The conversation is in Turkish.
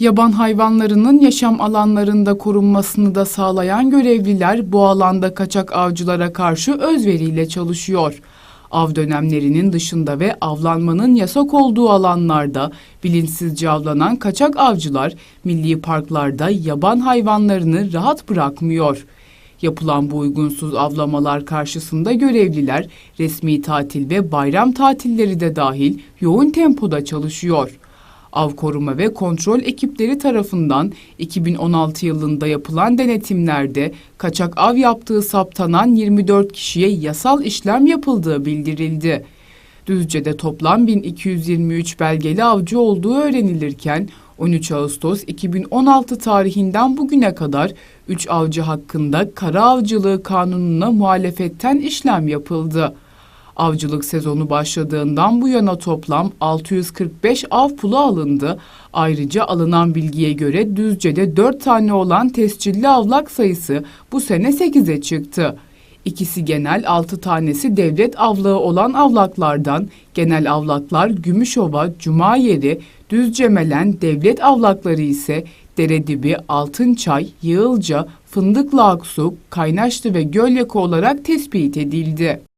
Yaban hayvanlarının yaşam alanlarında korunmasını da sağlayan görevliler bu alanda kaçak avcılara karşı özveriyle çalışıyor. Av dönemlerinin dışında ve avlanmanın yasak olduğu alanlarda bilinçsizce avlanan kaçak avcılar milli parklarda yaban hayvanlarını rahat bırakmıyor. Yapılan bu uygunsuz avlamalar karşısında görevliler resmi tatil ve bayram tatilleri de dahil yoğun tempoda çalışıyor. Av koruma ve kontrol ekipleri tarafından 2016 yılında yapılan denetimlerde kaçak av yaptığı saptanan 24 kişiye yasal işlem yapıldığı bildirildi. Düzce'de toplam 1223 belgeli avcı olduğu öğrenilirken 13 Ağustos 2016 tarihinden bugüne kadar 3 avcı hakkında kara avcılığı kanununa muhalefetten işlem yapıldı. Avcılık sezonu başladığından bu yana toplam 645 av pulu alındı. Ayrıca alınan bilgiye göre Düzce'de 4 tane olan tescilli avlak sayısı bu sene 8'e çıktı. İkisi genel, 6 tanesi devlet avlağı olan avlaklardan, genel avlaklar Gümüşova, Cumayeri, Düzcemelen, devlet avlakları ise Deredibi, Altınçay, Yığılca, Fındıklı Aksu, Kaynaşlı ve Gölyaka olarak tespit edildi.